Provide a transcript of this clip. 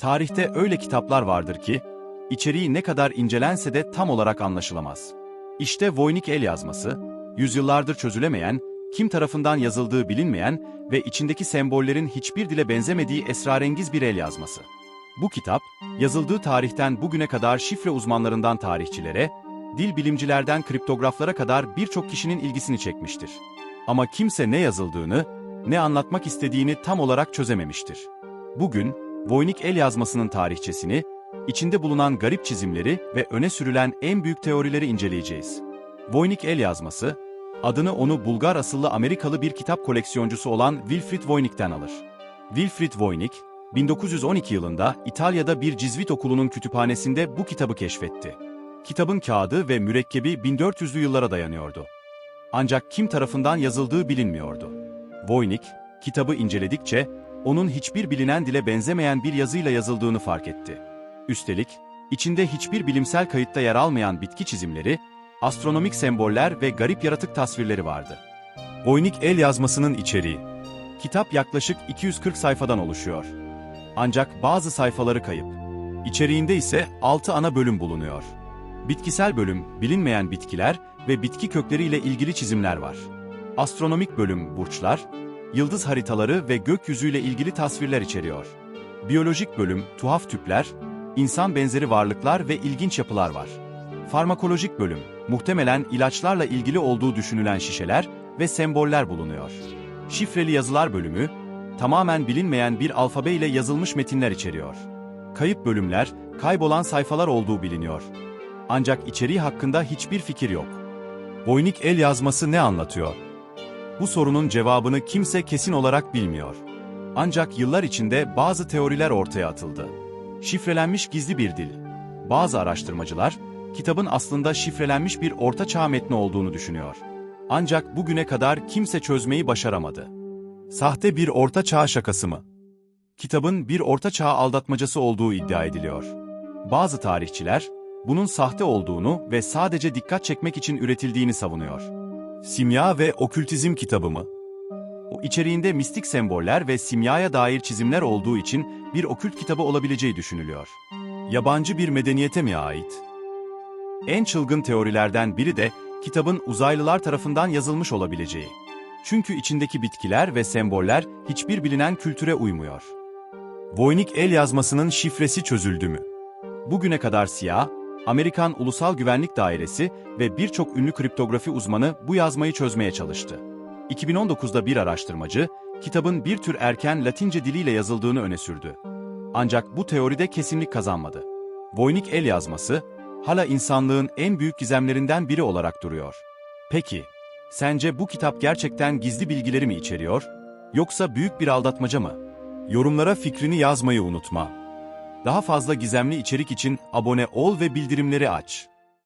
Tarihte öyle kitaplar vardır ki, içeriği ne kadar incelense de tam olarak anlaşılamaz. İşte Voynich el yazması, yüzyıllardır çözülemeyen, kim tarafından yazıldığı bilinmeyen ve içindeki sembollerin hiçbir dile benzemediği esrarengiz bir el yazması. Bu kitap, yazıldığı tarihten bugüne kadar şifre uzmanlarından tarihçilere, dil bilimcilerden kriptograflara kadar birçok kişinin ilgisini çekmiştir. Ama kimse ne yazıldığını, ne anlatmak istediğini tam olarak çözememiştir. Bugün, Voynich el yazmasının tarihçesini, içinde bulunan garip çizimleri ve öne sürülen en büyük teorileri inceleyeceğiz. Voynich el yazması, adını onu Bulgar asıllı Amerikalı bir kitap koleksiyoncusu olan Wilfrid Voynich'ten alır. Wilfrid Voynich, 1912 yılında İtalya'da bir Cizvit okulunun kütüphanesinde bu kitabı keşfetti. Kitabın kağıdı ve mürekkebi 1400'lü yıllara dayanıyordu. Ancak kim tarafından yazıldığı bilinmiyordu. Voynich, kitabı inceledikçe, onun hiçbir bilinen dile benzemeyen bir yazıyla yazıldığını fark etti. Üstelik, içinde hiçbir bilimsel kayıtta yer almayan bitki çizimleri, astronomik semboller ve garip yaratık tasvirleri vardı. Voynich el yazmasının içeriği. Kitap yaklaşık 240 sayfadan oluşuyor. Ancak bazı sayfaları kayıp. İçeriğinde ise 6 ana bölüm bulunuyor. Bitkisel bölüm, bilinmeyen bitkiler ve bitki kökleriyle ilgili çizimler var. Astronomik bölüm, burçlar, yıldız haritaları ve gökyüzüyle ilgili tasvirler içeriyor. Biyolojik bölüm, tuhaf tüpler, insan benzeri varlıklar ve ilginç yapılar var. Farmakolojik bölüm, muhtemelen ilaçlarla ilgili olduğu düşünülen şişeler ve semboller bulunuyor. Şifreli yazılar bölümü, tamamen bilinmeyen bir alfabe ile yazılmış metinler içeriyor. Kayıp bölümler, kaybolan sayfalar olduğu biliniyor. Ancak içeriği hakkında hiçbir fikir yok. Voynich el yazması ne anlatıyor? Bu sorunun cevabını kimse kesin olarak bilmiyor. Ancak yıllar içinde bazı teoriler ortaya atıldı. Şifrelenmiş gizli bir dil. Bazı araştırmacılar, kitabın aslında şifrelenmiş bir orta çağ metni olduğunu düşünüyor. Ancak bugüne kadar kimse çözmeyi başaramadı. Sahte bir orta çağ şakası mı? Kitabın bir orta çağ aldatmacası olduğu iddia ediliyor. Bazı tarihçiler, bunun sahte olduğunu ve sadece dikkat çekmek için üretildiğini savunuyor. Simya ve Okültizm kitabı mı? O içeriğinde mistik semboller ve simyaya dair çizimler olduğu için bir okült kitabı olabileceği düşünülüyor. Yabancı bir medeniyete mi ait? En çılgın teorilerden biri de kitabın uzaylılar tarafından yazılmış olabileceği. Çünkü içindeki bitkiler ve semboller hiçbir bilinen kültüre uymuyor. Voynich el yazmasının şifresi çözüldü mü? Bugüne kadar CIA, Amerikan Ulusal Güvenlik Dairesi ve birçok ünlü kriptografi uzmanı bu yazmayı çözmeye çalıştı. 2019'da bir araştırmacı, kitabın bir tür erken Latince diliyle yazıldığını öne sürdü. Ancak bu teoride kesinlik kazanmadı. Voynich el yazması, hala insanlığın en büyük gizemlerinden biri olarak duruyor. Peki, sence bu kitap gerçekten gizli bilgileri mi içeriyor, yoksa büyük bir aldatmaca mı? Yorumlara fikrini yazmayı unutma. Daha fazla gizemli içerik için abone ol ve bildirimleri aç.